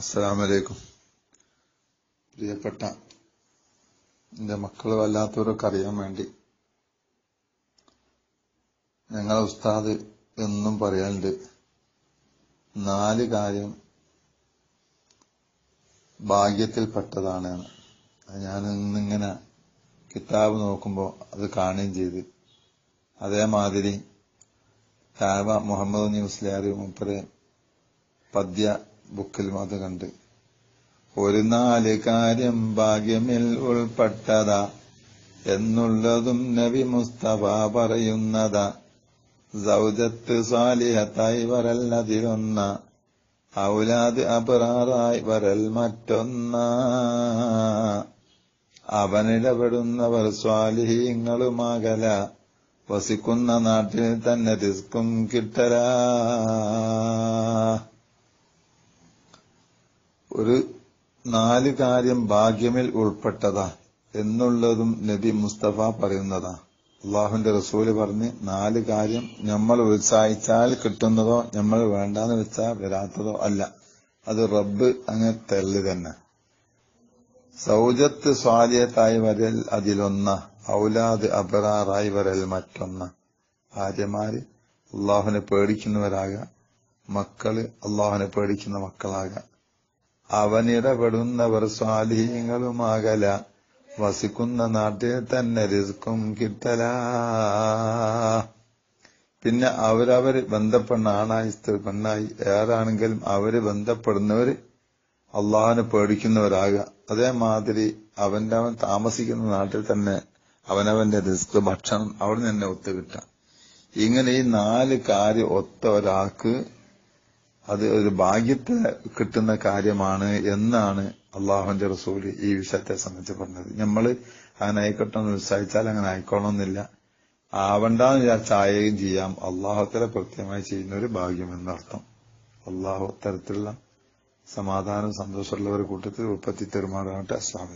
അസ്സലാമലൈക്കും. പ്രിയപ്പെട്ട എന്റെ മക്കൾ വല്ലാത്തവരൊക്കെ അറിയാൻ വേണ്ടി ഞങ്ങളെ ഉസ്താദ് എന്നും പറയാനുണ്ട്. നാല് കാര്യം ഭാഗ്യത്തിൽപ്പെട്ടതാണ്. ഞാൻ ഇന്നിങ്ങനെ കിതാബ് നോക്കുമ്പോൾ അത് കാണുകയും ചെയ്ത്. അതേമാതിരി കാവ മുഹമ്മദ് ന്യൂസ്ലാർ മുപ്പര് പദ്യ ബുക്കിലും അത് കണ്ട് ഒരു നാല് കാര്യം ഭാഗ്യമിൽ ഉൾപ്പെട്ടതാ എന്നുള്ളതും നബി മുസ്തഫ പറയുന്നതാ. സൗജത്ത് സ്വാലിഹത്തായി വരല്ലതിലൊന്ന ഔലാദ് അപറാറായി വരൽ മറ്റൊന്ന. അവനിടപെടുന്നവർ സ്വാലിഹീങ്ങളുമാകല വസിക്കുന്ന നാട്ടിൽ തന്നെ തിസ്കും കിട്ടലാ. ഒരു നാല് കാര്യം ഭാഗ്യമിൽ ഉൾപ്പെട്ടതാ എന്നുള്ളതും നബി മുസ്തഫ പറയുന്നതാ. അള്ളാഹുന്റെ റസൂൽ പറഞ്ഞ് നാല് കാര്യം നമ്മൾ ഉത്സാഹിച്ചാൽ കിട്ടുന്നതോ നമ്മൾ വേണ്ടാന്ന് വെച്ചാൽ വരാത്തതോ അല്ല. അത് റബ്ബ് അങ്ങ് തെള്ളി തന്നെ. സൗജത്ത് സ്വാലിയത്തായി വരൽ അതിലൊന്ന ഔലാദ് അബറാറായി വരൽ മറ്റൊന്ന്. ഭാര്യമാര് അള്ളാഹുനെ പേടിക്കുന്നവരാക മക്കൾ അള്ളാഹുനെ പേടിക്കുന്ന മക്കളാകാം. അവനിടപെടുന്നവർ സ്വാധീനങ്ങളുമാകല. വസിക്കുന്ന നാട്ടിൽ തന്നെ റിസ്ക്കും കിട്ടല. പിന്നെ അവരവര് ബന്ധപ്പെടുന്ന ആണായി സ്ത്രീ പെണ്ണായി ഏറാണെങ്കിലും അവർ ബന്ധപ്പെടുന്നവര് അള്ളാഹിനെ പേടിക്കുന്നവരാകുക. അതേമാതിരി അവന്റെ അവൻ താമസിക്കുന്ന നാട്ടിൽ തന്നെ അവനവന്റെ റിസ്ക് ഭക്ഷണം അവിടെ തന്നെ ഒത്തുകിട്ടാം ഇങ്ങനെ ഈ നാല് കാര്യം ഒത്ത ഒരാൾക്ക് അത് ഒരു ഭാഗ്യത്തെ കിട്ടുന്ന കാര്യമാണ് എന്നാണ് അള്ളാഹുന്റെ റസൂൽ ഈ വിഷയത്തെ സംബന്ധിച്ച് പറഞ്ഞത്. നമ്മൾ അങ്ങനെ ആയിക്കോട്ടെ എന്ന് ഉത്സാഹിച്ചാൽ അങ്ങനെ ആയിക്കോണമെന്നില്ല ആവണ്ടെന്ന് വിചാരിച്ചായുകയും ചെയ്യാം. അള്ളാഹുത്തല കൃത്യമായി ചെയ്യുന്ന ഒരു ഭാഗ്യം എന്നർത്ഥം. അള്ളാഹു തരത്തിലുള്ള സമാധാനം ഒരു കൂട്ടത്തിൽ ഉൽപ്പത്തി തെരുമാറാകട്ടെ അസ്ലാം